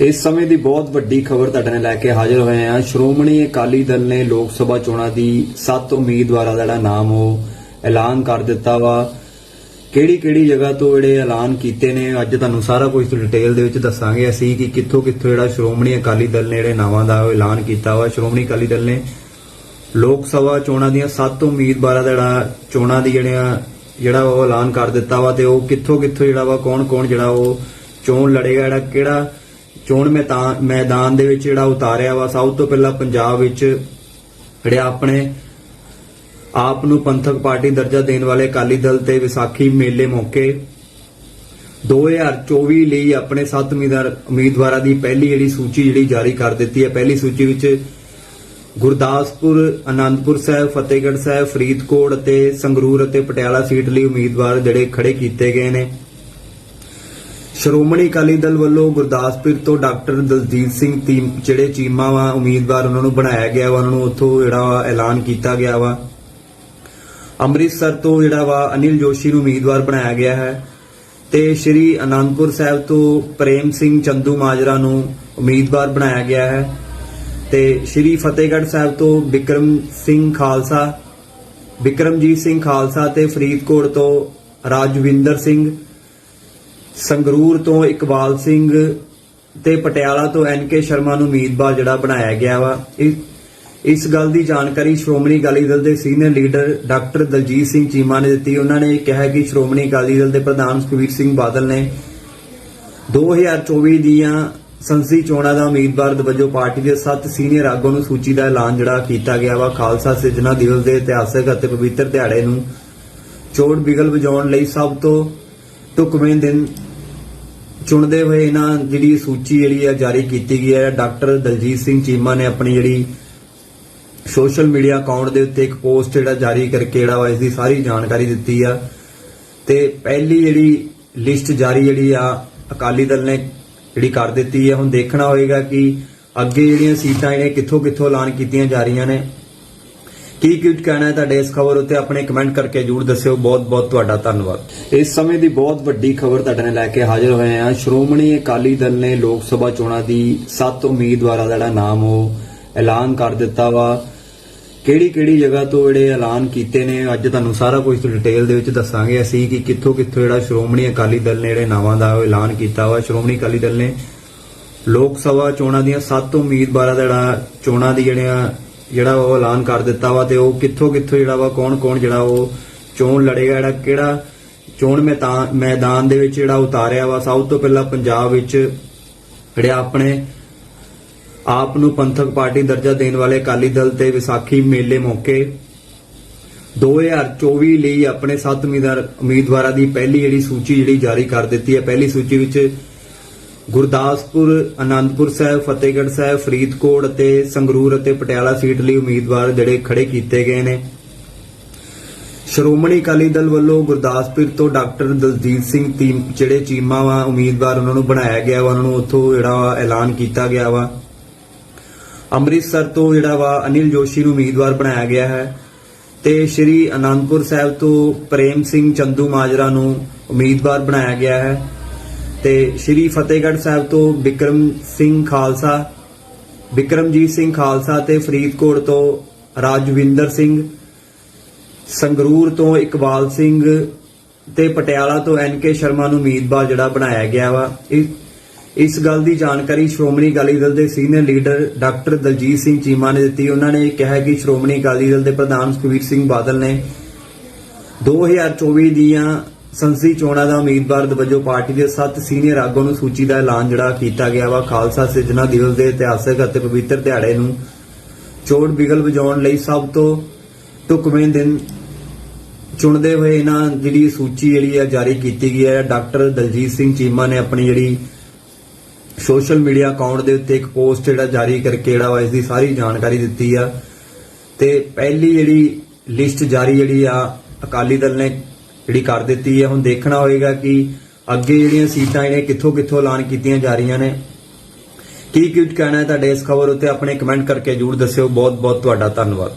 ਇਸ ਸਮੇਂ ਦੀ ਬਹੁਤ ਵੱਡੀ ਖਬਰ ਤੁਹਾਡੇ ਨਾਲ ਲੈ ਕੇ ਹਾਜ਼ਰ ਹੋਏ ਹਾਂ। ਸ਼੍ਰੋਮਣੀ ਅਕਾਲੀ ਦਲ ਨੇ ਲੋਕ ਸਭਾ ਚੋਣਾਂ ਦੀ 7 ਉਮੀਦਵਾਰਾਂ ਦਾ ਜਿਹੜਾ ਨਾਮ ਉਹ ਐਲਾਨ ਕਰ ਦਿੱਤਾ ਵਾ। ਕਿਹੜੀ ਕਿਹੜੀ ਜਗ੍ਹਾ ਤੋਂ ਜਿਹੜੇ ਐਲਾਨ ਕੀਤੇ ਨੇ, ਅੱਜ ਤੁਹਾਨੂੰ ਸਾਰਾ ਕੁਝ ਡਿਟੇਲ ਦੇ ਵਿੱਚ ਦੱਸਾਂਗੇ। ਅਸੀਂ ਕਿ ਕਿੱਥੋਂ ਕਿੱਥੋਂ ਜਿਹੜਾ ਸ਼੍ਰੋਮਣੀ ਅਕਾਲੀ ਦਲ ਨੇ ਜਿਹੜੇ ਨਾਵਾਂ ਦਾ ਐਲਾਨ ਕੀਤਾ ਵਾ। ਸ਼੍ਰੋਮਣੀ ਅਕਾਲੀ ਦਲ ਨੇ ਲੋਕ ਸਭਾ ਚੋਣਾਂ ਦੀਆਂ 7 ਉਮੀਦਵਾਰਾਂ ਦਾ ਜਿਹੜਾ ਚੋਣਾਂ ਦੀ ਜਿਹੜੀਆਂ ਜਿਹੜਾ ਉਹ ਐਲਾਨ ਕਰ ਦਿੱਤਾ ਵਾ ਤੇ ਉਹ ਕਿੱਥੋਂ ਕਿੱਥੋਂ ਜਿਹੜਾ ਵਾ ਕੌਣ ਕੌਣ ਜਿਹੜਾ ਉਹ ਚੋਣ ਲੜੇਗਾ, ਜਿਹੜਾ ਕਿਹੜਾ ਚੋਣ ਮੈਦਾਨ ਮੈਦਾਨ ਦੇ ਵਿੱਚ ਜਿਹੜਾ ਉਤਾਰਿਆ ਵਾ, ਸਭ ਤੋਂ ਪਹਿਲਾਂ ਪੰਜਾਬ ਵਿੱਚ ਜਿਹੜੇ ਆਪਣੇ ਆਪ ਨੂੰ ਪੰਥਕ ਪਾਰਟੀ ਦਰਜਾ ਦੇਣ ਵਾਲੇ ਅਕਾਲੀ ਦਲ ਤੇ ਵਿਸਾਖੀ ਮੇਲੇ ਮੌਕੇ 2024 ਲਈ ਆਪਣੇ 7 ਉਮੀਦਵਾਰਾਂ ਦੀ ਪਹਿਲੀ ਜਿਹੜੀ ਸੂਚੀ ਜਿਹੜੀ ਜਾਰੀ ਕਰ ਦਿੱਤੀ ਹੈ। ਪਹਿਲੀ ਸੂਚੀ ਵਿੱਚ ਗੁਰਦਾਸਪੁਰ ਆਨੰਦਪੁਰ ਸਾਹਿਬ, ਫਤਿਹਗੜ੍ਹ ਸਾਹਿਬ, ਫਰੀਦਕੋਟ ਅਤੇ ਸੰਗਰੂਰ ਅਤੇ ਪਟਿਆਲਾ ਸੀਟ ਲਈ ਉਮੀਦਵਾਰ ਜਿਹੜੇ ਖੜੇ ਕੀਤੇ ਗਏ ਨੇ। ਸ਼੍ਰੋਮਣੀ ਅਕਾਲੀ ਦਲ ਵੱਲੋਂ ਗੁਰਦਾਸਪੁਰ ਤੋਂ ਡਾਕਟਰ ਦਲਜੀਤ ਸਿੰਘ ਤੀਮ ਜਿਹੜੇ ਚੀਮਾ ਵਾ, ਉਮੀਦਵਾਰ ਉਹਨਾਂ ਨੂੰ ਬਣਾਇਆ ਗਿਆ ਵਾ, ਉਹਨਾਂ ਨੂੰ ਉੱਥੋਂ ਜਿਹੜਾ ਵਾ ਐਲਾਨ ਕੀਤਾ ਗਿਆ ਵਾ। ਅੰਮ੍ਰਿਤਸਰ ਤੋਂ ਜਿਹੜਾ ਵਾ ਅਨਿਲ ਜੋਸ਼ੀ ਨੂੰ ਉਮੀਦਵਾਰ ਬਣਾਇਆ ਗਿਆ ਹੈ ਤੇ ਸ਼੍ਰੀ ਅਨੰਦਪੁਰ ਸਾਹਿਬ ਤੋਂ ਪ੍ਰੇਮ ਸਿੰਘ ਚੰਦੂ ਮਾਜਰਾ ਨੂੰ ਉਮੀਦਵਾਰ ਬਣਾਇਆ ਗਿਆ ਹੈ ਤੇ ਸ਼੍ਰੀ ਫਤਿਹਗੜ੍ਹ ਸਾਹਿਬ ਤੋਂ ਵਿਕਰਮ ਸਿੰਘ ਖਾਲਸਾ ਵਿਕਰਮਜੀਤ ਸਿੰਘ ਖਾਲਸਾ ਤੇ ਫਰੀਦਕੋਟ ਤੋਂ ਰਾਜਵਿੰਦਰ ਸਿੰਘ ਸੰਗਰੂਰ ਤੋਂ ਇਕਬਾਲ ਸਿੰਘ ਤੇ ਪਟਿਆਲਾ ਤੋਂ ਐਨ ਕੇ ਸ਼ਰਮਾ ਨੂੰ ਉਮੀਦਵਾਰ ਜਿਹੜਾ ਬਣਾਇਆ ਗਿਆ ਵਾ। ਇਸ ਗੱਲ ਦੀ ਜਾਣਕਾਰੀ ਸ਼੍ਰੋਮਣੀ ਅਕਾਲੀ ਦਲ ਦੇ senior leader doctor Daljit Singh Cheema ਨੇ ਦਿੱਤੀ। ਉਹਨਾਂ ਨੇ ਕਿਹਾ ਕਿ ਸ਼੍ਰੋਮਣੀ ਅਕਾਲੀ ਦਲ ਦੇ ਪ੍ਰਧਾਨ ਸੁਖਬੀਰ ਸਿੰਘ ਬਾਦਲ ਨੇ 2024 ਦੀਆਂ ਸੰਸਦੀ ਚੋਣਾਂ ਦਾ ਉਮੀਦਵਾਰ ਵਜੋਂ ਪਾਰਟੀ ਦੇ 7 ਸੀਨੀਅਰ ਆਗੂਆਂ ਨੂੰ ਸੂਚੀ ਦਾ ਐਲਾਨ ਜਿਹੜਾ ਕੀਤਾ ਗਿਆ ਵਾ। ਖਾਲਸਾ ਸਿਰਜਣਾ ਦਿਵਸ ਦੇ ਇਤਿਹਾਸਕ ਅਤੇ ਪਵਿੱਤਰ ਦਿਹਾੜੇ ਨੂੰ ਚੋੜ ਬਿਗਲ ਵਜਾਉਣ ਲਈ ਸਭ ਤੋਂ ਢੁਕਵੇਂ ਦਿਨ ਚੁਣਦੇ ਹੋਏ ਇਹਨਾਂ ਜਿਹੜੀ ਸੂਚੀ ਜਿਹੜੀ ਆ ਜਾਰੀ ਕੀਤੀ ਗਈ ਹੈ, ਡਾਕਟਰ ਦਲਜੀਤ ਸਿੰਘ ਚੀਮਾ ਨੇ ਆਪਣੀ ਜਿਹੜੀ ਸੋਸ਼ਲ ਮੀਡੀਆ ਅਕਾਊਂਟ ਦੇ ਉੱਤੇ ਇੱਕ ਪੋਸਟ ਜਿਹੜਾ ਜਾਰੀ ਕਰਕੇ ਜਿਹੜਾ ਵਾ ਇਸ ਦੀ ਸਾਰੀ ਜਾਣਕਾਰੀ ਦਿੱਤੀ ਆ। ਤੇ ਪਹਿਲੀ ਜਿਹੜੀ ਲਿਸਟ ਜਾਰੀ ਜਿਹੜੀ ਆ, ਅਕਾਲੀ ਦਲ ਨੇ ਜਿਹੜੀ ਕਰ ਦਿੱਤੀ ਹੈ ਹੁਣ ਦੇਖਣਾ ਹੋਏਗਾ ਕਿ ਅੱਗੇ ਜਿਹੜੀਆਂ ਸੀਟਾਂ ਇਹਨੇ ਕਿੱਥੋਂ ਕਿੱਥੋਂ ਐਲਾਨ ਕੀਤੀਆਂ ਜਾ ਰਹੀਆਂ ਨੇ। ਕੀ ਕੁਝ ਕਹਿਣਾ ਹੈ ਤੁਹਾਡੇ ਇਸ ਖਬਰ ਉੱਤੇ? ਆਪਣੇ ਕਮੈਂਟ ਕਰਕੇ ਜਰੂਰ ਦੱਸਿਓ। ਬਹੁਤ ਬਹੁਤ ਤੁਹਾਡਾ ਧੰਨਵਾਦ। ਇਸ ਸਮੇਂ ਦੀ ਬਹੁਤ ਵੱਡੀ ਖਬਰ ਤੁਹਾਡੇ ਨਾਲ ਲੈ ਕੇ ਹਾਜ਼ਰ ਹੋਏ ਹਾਂ। ਸ਼੍ਰੋਮਣੀ ਅਕਾਲੀ ਦਲ ਨੇ ਲੋਕ ਸਭਾ ਚੋਣਾਂ ਦੀ 7 ਉਮੀਦਵਾਰਾਂ ਦਾ ਜਿਹੜਾ ਨਾਮ ਉਹ ਐਲਾਨ ਕਰ ਦਿੱਤਾ ਵਾ। ਕਿਹੜੀ ਕਿਹੜੀ ਜਗ੍ਹਾ ਤੋਂ ਜਿਹੜੇ ਐਲਾਨ ਕੀਤੇ ਨੇ, ਅੱਜ ਤੁਹਾਨੂੰ ਸਾਰਾ ਕੁਝ ਡਿਟੇਲ ਦੇ ਵਿੱਚ ਦੱਸਾਂਗੇ। ਅਸੀਂ ਕਿ ਕਿੱਥੋਂ ਕਿੱਥੋਂ ਜਿਹੜਾ ਸ਼੍ਰੋਮਣੀ ਅਕਾਲੀ ਦਲ ਨੇ ਜਿਹੜੇ ਨਾਵਾਂ ਦਾ ਐਲਾਨ ਕੀਤਾ ਵਾ। ਸ਼੍ਰੋਮਣੀ ਅਕਾਲੀ ਦਲ ਨੇ ਲੋਕ ਸਭਾ ਚੋਣਾਂ ਦੀਆਂ 7 ਉਮੀਦਵਾਰਾਂ ਦਾ ਜਿਹੜਾ ਚੋਣਾਂ ਦੀ ਜਿਹੜੀਆਂ ਜਿਹੜਾ ਉਹ ਐਲਾਨ ਕਰ ਦਿੱਤਾ ਵਾ ਤੇ ਉਹ ਕਿੱਥੋਂ ਕਿੱਥੋਂ ਜਿਹੜਾ ਵਾ, ਕੌਣ ਕੌਣ ਜਿਹੜਾ ਉਹ ਚੋਣ ਲੜੇਗਾ, ਜਿਹੜਾ ਕਿਹੜਾ ਚੋਣ ਮੈਦਾਨ ਮੈਦਾਨ ਦੇ ਵਿੱਚ ਜਿਹੜਾ ਉਤਾਰਿਆ ਵਾ, ਸਭ ਤੋਂ ਪਹਿਲਾਂ ਪੰਜਾਬ ਵਿੱਚ ਜਿਹੜੇ ਆਪਣੇ ਆਪ ਨੂੰ ਪੰਥਕ ਪਾਰਟੀ ਦਰਜਾ ਦੇਣ ਵਾਲੇ ਅਕਾਲੀ ਦਲ ਤੇ ਵਿਸਾਖੀ ਮੇਲੇ ਮੌਕੇ 2024 ਲਈ ਆਪਣੇ 7 ਉਮੀਦਵਾਰ ਉਮੀਦਵਾਰਾਂ ਦੀ ਪਹਿਲੀ ਜਿਹੜੀ ਸੂਚੀ ਜਿਹੜੀ ਜਾਰੀ ਕਰ ਦਿੱਤੀ ਹੈ। ਪਹਿਲੀ ਸੂਚੀ ਵਿੱਚ ਗੁਰਦਾਸਪੁਰ ਆਨੰਦਪੁਰ ਸਾਹਿਬ, ਫਤਿਹਗੜ੍ਹ ਸਾਹਿਬ, ਫਰੀਦਕੋਟ ਅਤੇ ਸੰਗਰੂਰ ਅਤੇ ਪਟਿਆਲਾ ਸੀਟ ਲਈ ਉਮੀਦਵਾਰ ਜਿਹੜੇ ਖੜੇ ਕੀਤੇ ਗਏ ਨੇ। ਸ਼੍ਰੋਮਣੀ ਅਕਾਲੀ ਦਲ ਵੱਲੋਂ ਗੁਰਦਾਸਪੁਰ ਤੋਂ ਡਾਕਟਰ ਦਲਜੀਤ ਸਿੰਘ ਤੀਮ ਜਿਹੜੇ ਚੀਮਾ ਵਾ, ਉਮੀਦਵਾਰ ਉਹਨਾਂ ਨੂੰ ਬਣਾਇਆ ਗਿਆ ਵਾ, ਉਹਨਾਂ ਨੂੰ ਉੱਥੋਂ ਜਿਹੜਾ ਵਾ ਐਲਾਨ ਕੀਤਾ ਗਿਆ ਵਾ। ਅੰਮ੍ਰਿਤਸਰ ਤੋਂ ਜਿਹੜਾ ਵਾ ਅਨਿਲ ਜੋਸ਼ੀ ਨੂੰ ਉਮੀਦਵਾਰ ਬਣਾਇਆ ਗਿਆ ਹੈ ਤੇ ਸ਼੍ਰੀ ਅਨੰਦਪੁਰ ਸਾਹਿਬ ਤੋਂ ਪ੍ਰੇਮ ਸਿੰਘ ਚੰਦੂ ਮਾਜਰਾ ਨੂੰ ਉਮੀਦਵਾਰ ਬਣਾਇਆ ਗਿਆ ਹੈ। ਤੇ ਸ਼੍ਰੀ ਫਤਿਹਗੜ੍ਹ ਸਾਹਿਬ ਤੋਂ ਵਿਕਰਮ ਸਿੰਘ ਖਾਲਸਾ ਵਿਕਰਮਜੀਤ ਸਿੰਘ ਖਾਲਸਾ ਤੇ ਫਰੀਦਕੋਟ ਤੋਂ ਰਾਜਵਿੰਦਰ ਸਿੰਘ, ਸੰਗਰੂਰ ਤੋਂ ਇਕਬਾਲ ਸਿੰਘ ਤੇ ਪਟਿਆਲਾ ਤੋਂ ਐਨ ਕੇ ਸ਼ਰਮਾ ਨੂੰ ਉਮੀਦਵਾਰ ਜਿਹੜਾ ਬਣਾਇਆ ਗਿਆ ਵਾ। ਇਸ ਗੱਲ ਦੀ ਜਾਣਕਾਰੀ ਸ਼੍ਰੋਮਣੀ ਅਕਾਲੀ ਦਲ ਦੇ senior leader doctor Daljit Singh Cheema ਨੇ ਦਿੱਤੀ। ਉਹਨਾਂ ਨੇ ਕਿਹਾ ਕਿ ਸ਼੍ਰੋਮਣੀ ਅਕਾਲੀ ਦਲ ਦੇ ਪ੍ਰਧਾਨ ਸੁਖਬੀਰ ਸਿੰਘ ਬਾਦਲ ਨੇ 2024 ਦੀਆਂ ਸੰਸਦੀ ਚੋਣਾਂ ਦਾ ਉਮੀਦਵਾਰ ਵਜੋਂ ਪਾਰਟੀ ਦੇ 7 ਸੀਨੀਅਰ ਆਗੂਆਂ ਨੂੰ ਸੂਚੀ ਦਾ ਐਲਾਨ ਜਿਹੜਾ ਕੀਤਾ ਗਿਆ ਵਾ, ਖਾਲਸਾ ਸਿਰਜਣਾ ਦਿਵਸ ਦੇ ਇਤਿਹਾਸਕ ਅਤੇ ਪਵਿੱਤਰ ਦਿਹਾੜੇ ਨੂੰ ਚੋੜ ਬਿਗਲ ਵਜਾਉਣ ਲਈ ਸਭ ਤੋਂ ਢੁਕਵੇਂ ਦਿਨ ਚੁਣਦੇ ਹੋਏ ਇਹਨਾਂ ਜਿਹੜੀ ਸੂਚੀ ਜਿਹੜੀ ਆ ਜਾਰੀ ਕੀਤੀ ਗਈ ਹੈ। ਡਾਕਟਰ ਦਲਜੀਤ ਸਿੰਘ ਚੀਮਾ ਨੇ ਆਪਣੀ ਜਿਹੜੀ ਸੋਸ਼ਲ ਮੀਡੀਆ ਅਕਾਊਂਟ ਦੇ ਉੱਤੇ ਇੱਕ ਪੋਸਟ ਜਿਹੜਾ ਜਾਰੀ ਕਰਕੇ ਜਿਹੜਾ ਵਾ ਇਸ ਦੀ ਸਾਰੀ ਜਾਣਕਾਰੀ ਦਿੱਤੀ ਆ। ਤੇ ਪਹਿਲੀ ਜਿਹੜੀ ਲਿਸਟ ਜਾਰੀ ਜਿਹੜੀ ਆ ਅਕਾਲੀ ਦਲ ਨੇ ਜਿਹੜੀ ਕਰ ਦਿੱਤੀ ਹੈ। ਹੁਣ ਦੇਖਣਾ ਹੋਏਗਾ ਕਿ ਅੱਗੇ ਜਿਹੜੀਆਂ ਸੀਟਾਂ ਇਹਨੇ ਕਿੱਥੋਂ ਕਿੱਥੋਂ ਐਲਾਨ ਕੀਤੀਆਂ ਜਾ ਰਹੀਆਂ ਨੇ। ਕੀ ਕੁਝ ਕਹਿਣਾ ਹੈ ਤੁਹਾਡੇ ਇਸ ਖਬਰ ਉੱਤੇ? ਆਪਣੇ ਕਮੈਂਟ ਕਰਕੇ ਜਰੂਰ ਦੱਸਿਓ। ਬਹੁਤ ਬਹੁਤ ਤੁਹਾਡਾ ਧੰਨਵਾਦ।